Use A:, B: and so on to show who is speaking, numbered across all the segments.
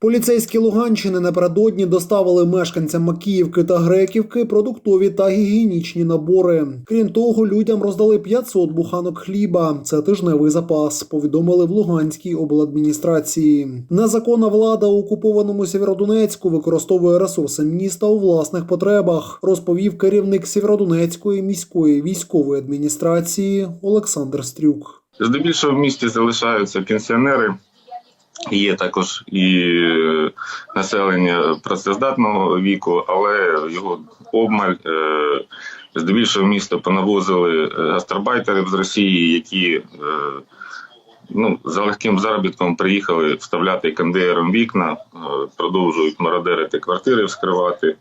A: Поліцейські Луганщини напередодні доставили мешканцям Макіївки та Греківки продуктові та гігієнічні набори. Крім того, людям роздали 500 буханок хліба. Це тижневий запас. Повідомили в Луганській обладміністрації. Незаконна влада у окупованому Сєвєродонецьку використовує ресурси міста у власних потребах, розповів керівник Сєвєродонецької міської військової адміністрації Олександр Стрюк.
B: Здебільшого в місті залишаються пенсіонери. Є також і е, населення працездатного віку, але його обмаль. Е, Здебільшого міста понавозили е, гастарбайтерів з Росії, які ну, за легким заробітком приїхали вставляти кондеєром вікна, продовжують мародерити квартири, вскривати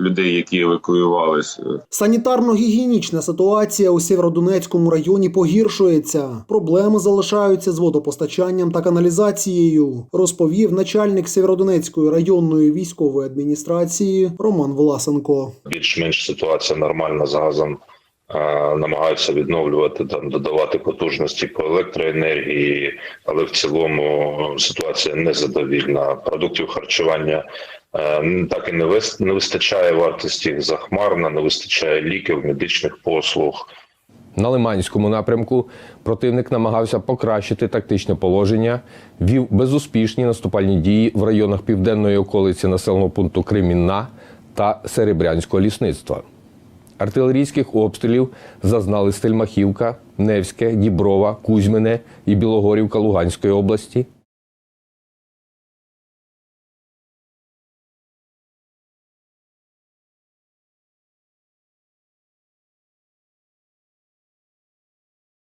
B: людей, які евакуювались. Е,
A: Санітарно-гігієнічна ситуація у Сєвєродонецькому районі погіршується. Проблеми залишаються з водопостачанням та каналізацією, розповів начальник Сєвєродонецької районної військової адміністрації Роман Власенко.
C: більш-менш ситуація нормальна з газом. Намагаються відновлювати там, додавати потужності по електроенергії, але в цілому ситуація незадовільна. Продуктів харчування е, так і не вис- не вистачає вартості захмарна, не вистачає ліків, медичних послуг.
D: На Лиманському напрямку противник намагався покращити тактичне положення, вів безуспішні наступальні дії в районах південної околиці населеного пункту Кремінна та Серебрянського лісництва. Артилерійських обстрілів зазнали Стельмахівка, Невське, Діброва, Кузьмине і Білогорівка Луганської області,